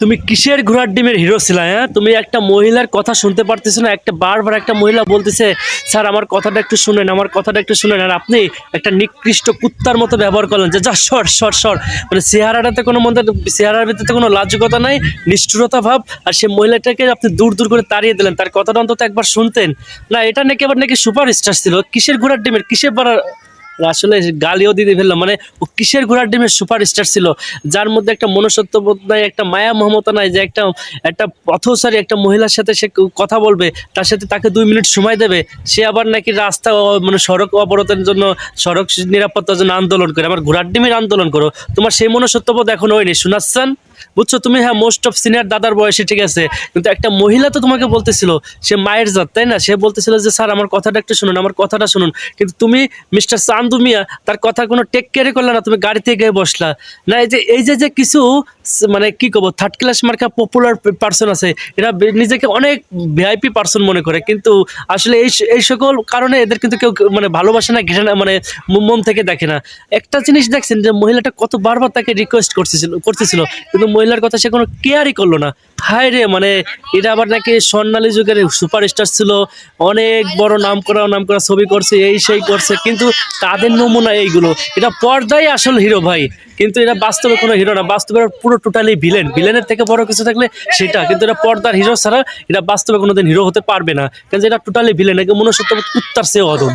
তুমি কিসের ঘোড়ার ডিমের হিরো ছিল হ্যাঁ? তুমি একটা মহিলার কথা শুনতে পারতেছো না, একটা বারবার একটা মহিলা বলতেছে, স্যার, আমার কথাটা একটু শুনেন, আমার কথাটা একটু শুনেন। আর আপনি একটা নিকৃষ্ট কুত্তার মতো ব্যবহার করলেন যে, যা, সর সর সর। মানে চেহারাটাতে কোনো মধ্যে চেহারার ভিতরে কোনো লাজকতা নাই, নিষ্ঠুরতা ভাব, আর সে মহিলাটাকে আপনি দূর দূর করে তাড়িয়ে দিলেন। তার কথাটা অন্তত একবার শুনতেন। না, এটা নাকি আবার নাকি সুপার স্টার ছিল? কিসের ঘোড়ার ডিমের, কিসের বাড়ার আসলে গালিও দিতে ফেললাম মানে ও কিসের ঘোড়ার ডিমের সুপার স্টার ছিল? যার মধ্যে একটা মনুষ্যত্ববোধ নাই, একটা মায়া মমতা নাই, যে একটা একটা পথসারী একটা মহিলার সাথে সে কথা বলবে, তার সাথে তাকে দুই মিনিট সময় দেবে, সে আবার নাকি রাস্তা মানে সড়ক অবরোধের জন্য, সড়ক নিরাপত্তার জন্য আন্দোলন করে, আবার ঘোড়ার ডিমের আন্দোলন করো। তোমার সেই মনুষ্যত্ববোধ এখন হয়নি। শোনাচ্ছেন? বুঝছ? তুমি হ্যাঁ মোস্ট অফ সিনিয়র দাদার বয়সে, ঠিক আছে? কিন্তু একটা মহিলা তো তোমাকে বলতেছিল, সে মায়ের জাত, তাই না? সে বলতেছিল যে, স্যার, আমার কথাটা একটু শুনুন, আমার কথাটা শুনুন। কিন্তু তুমি মিস্টার চান্দু মিয়া, তার কথা কোনো টেক কেয়ারই করলে না, তুমি গাড়িতে গিয়ে বসলা। না, এই যে এই যে যে কিছু মানে কি করব থার্ড ক্লাস মার্কা পপুলার পার্সন আছে, এরা নিজেকে অনেক ভিআইপি পার্সন মনে করে। কিন্তু আসলে এই এই সকল কারণে এদের কিন্তু কেউ মানে ভালোবাসে না, ঘৃণা মানে মন থেকে দেখে না। একটা জিনিস দেখছেন যে, মহিলাটা কত বারবার তাকে রিকোয়েস্ট করতেছিল করতেছিল, কিন্তু মহিলার কথা সে কোনো কেয়ারই করল না। হায় রে মানে এটা আবার নাকি স্বর্ণালী যুগের সুপারস্টার ছিল, অনেক বড় নাম করা নাম করা ছবি করছে, এই সেই করছে, কিন্তু তাদের নমুনা এইগুলো। এটা পর্দায় আসল হিরো ভাই, কিন্তু এটা বাস্তবে কোনো হিরো না, বাস্তবে পুরো টোটালি ভিলেন ভিলেনের থেকে বড় কিছু থাকলে সেটা, কিন্তু এটা পর্দার হিরো ছাড়া এটা বাস্তবে কোনোদিন হিরো হতে পারবে না, কারণ এটা টোটালি ভিলেন একে মনুষ্যত্ব কুত্তার চেয়ে অদম